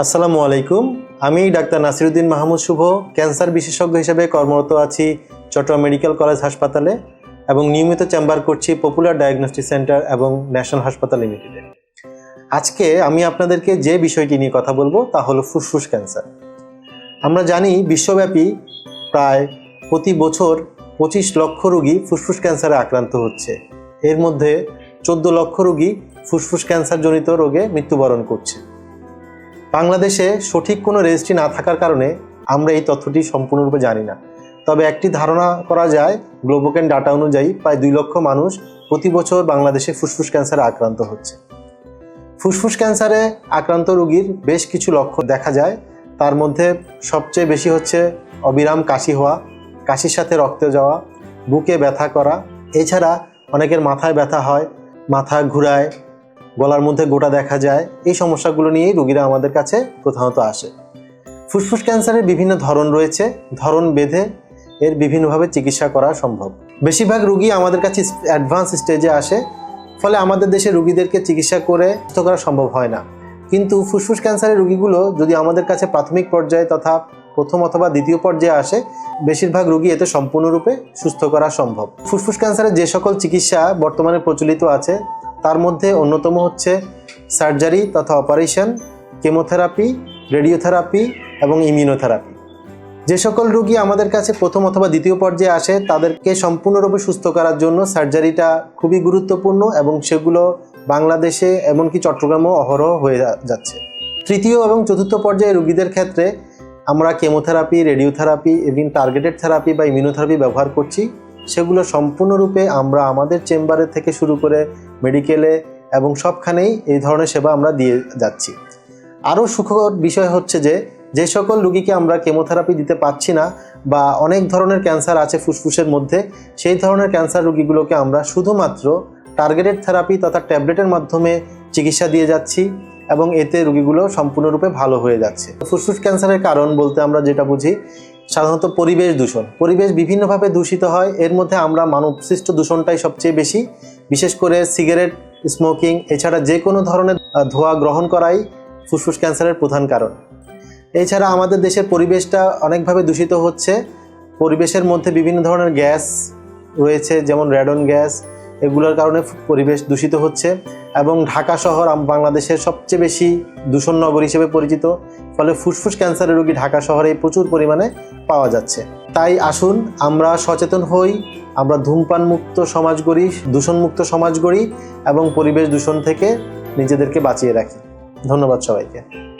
আসসালামু আলাইকুম। আমি ডাক্তার নাসিরুদ্দিন মাহমুদ শুভ, ক্যান্সার বিশেষজ্ঞ হিসেবে কর্মরত আছি চট্টগ্রাম মেডিকেল কলেজ হাসপাতালে এবং নিয়মিত চেম্বার করছি পপুলার ডায়াগনস্টিক সেন্টার এবং ন্যাশনাল হাসপাতাল লিমিটেডে। আজকে আমি আপনাদেরকে যে বিষয়টি নিয়ে কথা বলব তা হলো ফুসফুস ক্যান্সার। আমরা জানি বিশ্বব্যাপী প্রায় প্রতি বছর পঁচিশ লক্ষ রোগী ফুসফুস ক্যান্সারে আক্রান্ত হচ্ছে। এর মধ্যে চোদ্দ লক্ষ রোগী ফুসফুস ক্যান্সারজনিত রোগে মৃত্যুবরণ করছে। বাংলাদেশে সঠিক কোনো রেজিস্ট্রি না থাকার কারণে আমরা এই তথ্যটি সম্পূর্ণরূপে জানি না। তবে একটি ধারণা করা যায় গ্লোবোকেন ডাটা অনুযায়ী প্রায় দুই লক্ষ মানুষ প্রতি বছর বাংলাদেশে ফুসফুস ক্যান্সারে আক্রান্ত হচ্ছে। ফুসফুস ক্যান্সারে আক্রান্ত রোগীর বেশ কিছু লক্ষণ দেখা যায়। তার মধ্যে সবচেয়ে বেশি হচ্ছে অবিরাম কাশি হওয়া, কাশির সাথে রক্ত যাওয়া, বুকে ব্যথা করা। এছাড়া অনেকের মাথায় ব্যথা হয়, মাথা ঘুরায় গলার মধ্যে গোটা দেখা যায়, এই সমস্যাগুলো নিয়েই রোগীরা আমাদের কাছে প্রধানত আসে। ফুসফুস ক্যান্সারের বিভিন্ন ধরন রয়েছে, ধরন বেঁধে এর বিভিন্নভাবে চিকিৎসা করা সম্ভব। বেশিরভাগ রুগী আমাদের কাছে অ্যাডভান্স স্টেজে আসে, ফলে আমাদের দেশে রুগীদেরকে চিকিৎসা করে সুস্থ করা সম্ভব হয় না। কিন্তু ফুসফুস ক্যান্সারের রুগীগুলো যদি আমাদের কাছে প্রাথমিক পর্যায়ে তথা প্রথম অথবা দ্বিতীয় পর্যায়ে আসে, বেশিরভাগ রোগী এতে সম্পূর্ণরূপে সুস্থ করা সম্ভব। ফুসফুস ক্যান্সারের যে সকল চিকিৎসা বর্তমানে প্রচলিত আছে তার মধ্যে অন্যতম হচ্ছে সার্জারি তথা অপারেশন, কেমোথেরাপি, রেডিওথেরাপি এবং ইমিউনোথেরাপি। যে সকল রোগী আমাদের কাছে প্রথম অথবা দ্বিতীয় পর্যায়ে আসে, তাদেরকে সম্পূর্ণরূপে সুস্থ করার জন্য সার্জারিটা খুবই গুরুত্বপূর্ণ এবং সেগুলো বাংলাদেশে এমনকি চট্টগ্রামেও অহরহ হয়ে যাচ্ছে। তৃতীয় এবং চতুর্থ পর্যায়ে রোগীদের ক্ষেত্রে আমরা কেমোথেরাপি, রেডিওথেরাপি এবং টার্গেটেড থেরাপি বা ইমিউনোথেরাপি ব্যবহার করছি। সেগুলো সম্পূর্ণরূপে আমরা আমাদের চেম্বারে থেকে শুরু করে মেডিকেলে এবং সবখানেই এই ধরনের সেবা আমরা দিয়ে যাচ্ছি। আরও সুখকর বিষয় হচ্ছে যে যে সকল রুগীকে আমরা কেমোথেরাপি দিতে পারছি না বা অনেক ধরনের ক্যান্সার আছে ফুসফুসের মধ্যে, সেই ধরনের ক্যান্সার রুগীগুলোকে আমরা শুধুমাত্র টার্গেটেড থেরাপি তথা ট্যাবলেটের মাধ্যমে চিকিৎসা দিয়ে যাচ্ছি এবং এতে রুগীগুলো সম্পূর্ণরূপে ভালো হয়ে যাচ্ছে। ফুসফুস ক্যান্সারের কারণ বলতে আমরা যেটা বুঝি সাধারণত পরিবেশ দূষণ। পরিবেশ বিভিন্নভাবে দূষিত হয়, এর মধ্যে আমরা মানবসৃষ্ট দূষণটাই সবচেয়ে বেশি। বিশেষ করে সিগারেট, স্মোকিং, এছাড়া যে কোনো ধরনের ধোঁয়া গ্রহণ করাই ফুসফুস ক্যান্সারের প্রধান কারণ। এছাড়া আমাদের দেশের পরিবেশটা অনেকভাবে দূষিত হচ্ছে। পরিবেশের মধ্যে বিভিন্ন ধরনের গ্যাস রয়েছে, যেমন র্যাডন গ্যাস এগুলোর কারণে পরিবেশ দূষিত হচ্ছে এবং ঢাকা শহর বাংলাদেশের সবচেয়ে বেশি দূষণ নগর হিসেবে পরিচিত। ফলে ফুসফুস ক্যান্সারের রোগী ঢাকা শহরে প্রচুর পরিমাণে পাওয়া যাচ্ছে। তাই আসুন, আমরা সচেতন হই, আমরা ধূমপান মুক্ত সমাজ গড়ি, দূষণমুক্ত সমাজ গড়ি এবং পরিবেশ দূষণ থেকে নিজেদেরকে বাঁচিয়ে রাখি। ধন্যবাদ সবাইকে।